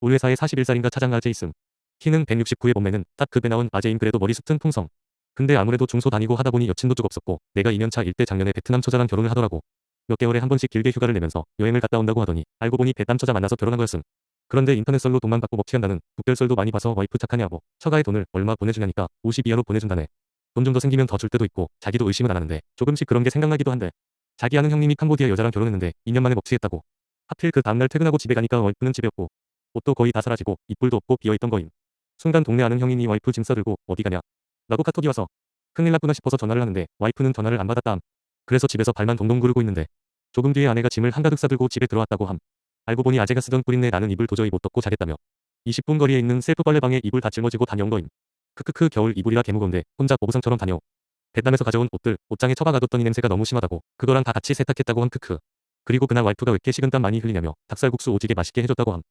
우리 회사에 41살인가 차장 아재 있음. 키는 169에 몸매는 딱그배 나온 아재인 그래도 머리 숱은 풍성. 근데 아무래도 중소 다니고 하다 보니 여친도 쭉 없었고 내가 2년차 일 때 작년에 베트남 처자랑 결혼을 하더라고. 몇 개월에 한 번씩 길게 휴가를 내면서 여행을 갔다 온다고 하더니 알고 보니 베트남 처자 만나서 결혼한 거였음. 그런데 인터넷 썰로 돈만 받고 먹튀한다는 북별 썰도 많이 봐서 와이프 착하냐고 처가에 돈을 얼마 보내주냐니까 50 이하로 보내준다네. 돈 좀 더 생기면 더 줄 때도 있고 자기도 의심은 안 하는데 조금씩 그런 게 생각나기도 한데 자기 아는 형님이 캄보디아 여자랑 결혼했는데 2년 만에 먹튀했다고. 하필 그 다음날 퇴근하고 집에 가니까 와이프는 집에 없고 옷도 거의 다 사라지고 이불도 없고 비어있던 거임. 순간 동네 아는 형이 니 와이프 짐 싸들고 어디 가냐. 라고 카톡이 와서 큰일 났구나 싶어서 전화를 하는데 와이프는 전화를 안 받았다함. 그래서 집에서 발만 동동 구르고 있는데 조금 뒤에 아내가 짐을 한가득 싸들고 집에 들어왔다고 함. 알고 보니 아재가 쓰던 뿌린내 나는 이불 도저히 못 덮고 자겠다며 20분 거리에 있는 셀프 빨래방에 이불 다 짊어지고 다녀온 거임. 크크크 겨울 이불이라 개무거운데 혼자 보부상처럼 다녀. 베트남에서 가져온 옷들 옷장에 처박아뒀더니 냄새가 너무 심하다고 그거랑 다 같이 세탁했다고 함 크크. 그리고 그날 와이프가 왜 이렇게 식은땀 많이 흘리냐며 닭살국수 오지게 맛있게 해줬다고 함.